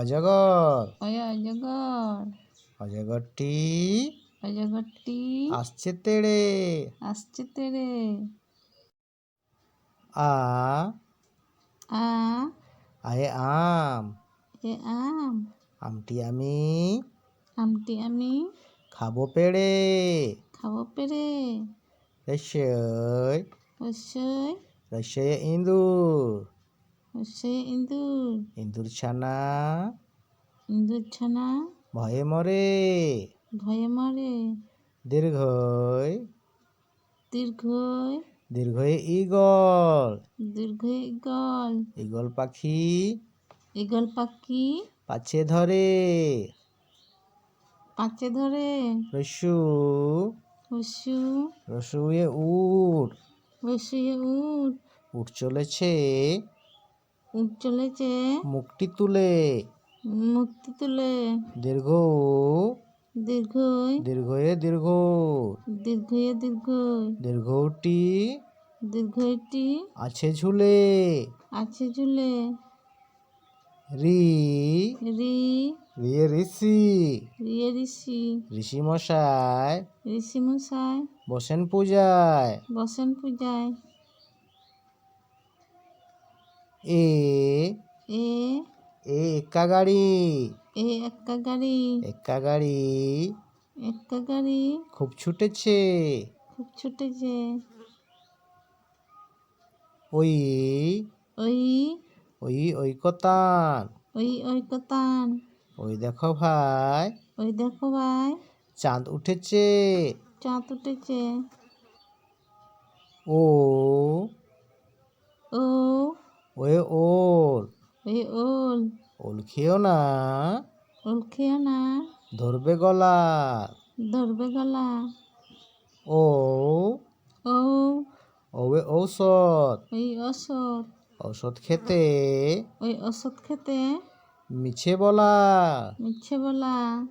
অজগর। ওই অজগর। অজগরটি অজগরটি আসছে তেড়ে। আসছে তেরে আ। আ। আয়ে আম। এ আম। আমটি আমি আমটি আমি খাব পেড়ে। খাব পেরে রসই অবশ্যই রসয়ে ইঁদুর। অবশ্যই ইঁদুর। ইঁদুর ছানা। ইঁদুর ছানা। ভয়ে মরে। ভয়ে মরে। দীর্ঘই। দীর্ঘই। দীর্ঘয়ে ইগল দীর্ঘই ইগল ইগল পাখি। ইগল পাখি। পাছে ধরে। পাছে ধরে। রসু। রসু। রসুয়ে উট। বসিয়ে উঠ উঠ চলেছে। চলেছে মুখটি তুলে। মুক্তি তুলে। দীর্ঘ। দীর্ঘই দীর্ঘয়ে দীর্ঘ। দীর্ঘয়ে দীর্ঘই দীর্ঘটি দীর্ঘইটি আছে ঝুলে। আছে ঝুলে। রি। রি। রিয়ে ঋষি। রিয়ে ঋষি। ঋষি মশাই। ঋষি মশাই। বসেন পূজায়। বসেন পূজায়। এ এ এ এক্কা গাড়ি এ একটা গাড়ি এক্কা গাড়ি একটা গাড়ি খুব ছুটেছে। খুব ছুটেছে। ওই ওই ওই ওই কতান। ওই ওই কতান। ওই দেখো ভাই। ওই দেখো ভাই। চাঁদ উঠেছে। চাঁদ উঠেছে। ও ওয়ে ওল। ওই ওল। ওল খেও না। ওল খেয়ে না। ধরবে গলা। ধরবে গলা। ও। ও ওয়ে ঔষধ। ওই ঔষধ। ঔষধ খেতে। ওই ঔষধ খেতে। মিছে বলা। মিছে বলা।